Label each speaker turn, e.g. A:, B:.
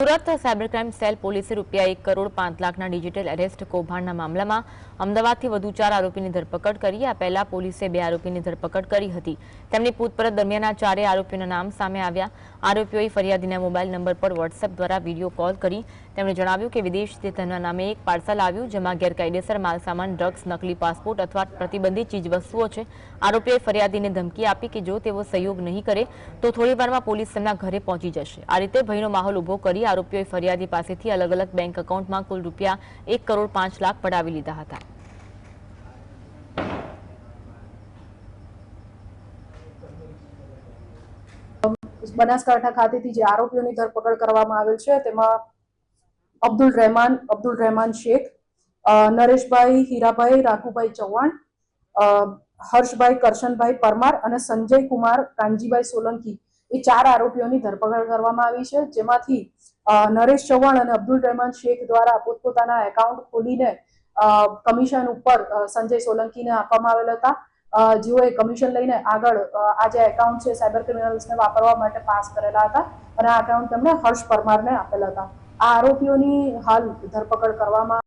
A: Surat cyber crime cell પોલીસે રૂપિયા એક કરોડ પાંચ લાખના ડિજિટલ એરેસ્ટ કૌભાંડના મામલામાં અમદાવાદથી વધુ ચાર આરોપીની ધરપકડ કરી, આ પહેલા પોલીસે બે આરોપીની ધરપકડ કરી હતી. તેમની પૂછપરછ દરમિયાન ચારેય આરોપીઓના નામ સામે આવ્યા. આરોપીઓએ ફરિયાદીના મોબાઈલ નંબર પર વોટ્સએપ દ્વારા વીડિયો કોલ કરી. તેમણે જણાવ્યું કે વિદેશથી તેના નામે એક પાર્સલ આવ્યું, જેમાં ગેરકાયદેસર માલસામાન, ડ્રગ્સ, નકલી પાસપોર્ટ અથવા પ્રતિબંધિત ચીજવસ્તુઓ છે. આરોપીએ ફરિયાદીને ધમકી આપી કે જો તેઓ સહયોગ નહીં કરે, તો થોડીવારમાં પોલીસ તેમના ઘરે પહોંચી જશે. આ રીતે ભયનો માહોલ ઊભો કરી આરોપીઓએ ફરિયાદી પાસેથી અલગ અલગ બેંક એકાઉન્ટમાં કુલ રૂપિયા એક કરોડ પાંચ લાખ પડાવી લીધા હતા.
B: બનાસકાંઠા ખાતેથી જે આરોપીઓની ધરપકડ કરવામાં આવેલ છે, તેમાં અબ્દુલ રહેમાન અબ્દુલ રહેમાન શેખ નરેશભાઈ હીરાભાઈ રાખુભાઈ ચૌહાણ હર્ષભાઈ કરશનભાઈ પરમાર અને સંજય કુમાર કાનજીભાઈ સોલંકી. એ ચાર આરોપીઓની ધરપકડ કરવામાં આવી છે, જેમાંથી નરેશ ચૌહાણ અને અબ્દુલ રહેમાન શેખ દ્વારા પોતપોતાના એકાઉન્ટ ખોલીને કમિશન ઉપર સંજય સોલંકીને આપવામાં આવેલ હતા. જેઓએ કમિશન લઈને આગળ આ જે એકાઉન્ટ છે સાયબર ક્રિમિનલ્સને વાપરવા માટે પાસ કરેલા હતા અને આ એકાઉન્ટ તેમણે હર્ષ પરમારને આપેલા હતા. આ આરોપીઓની હાલ ધરપકડ કરવામાં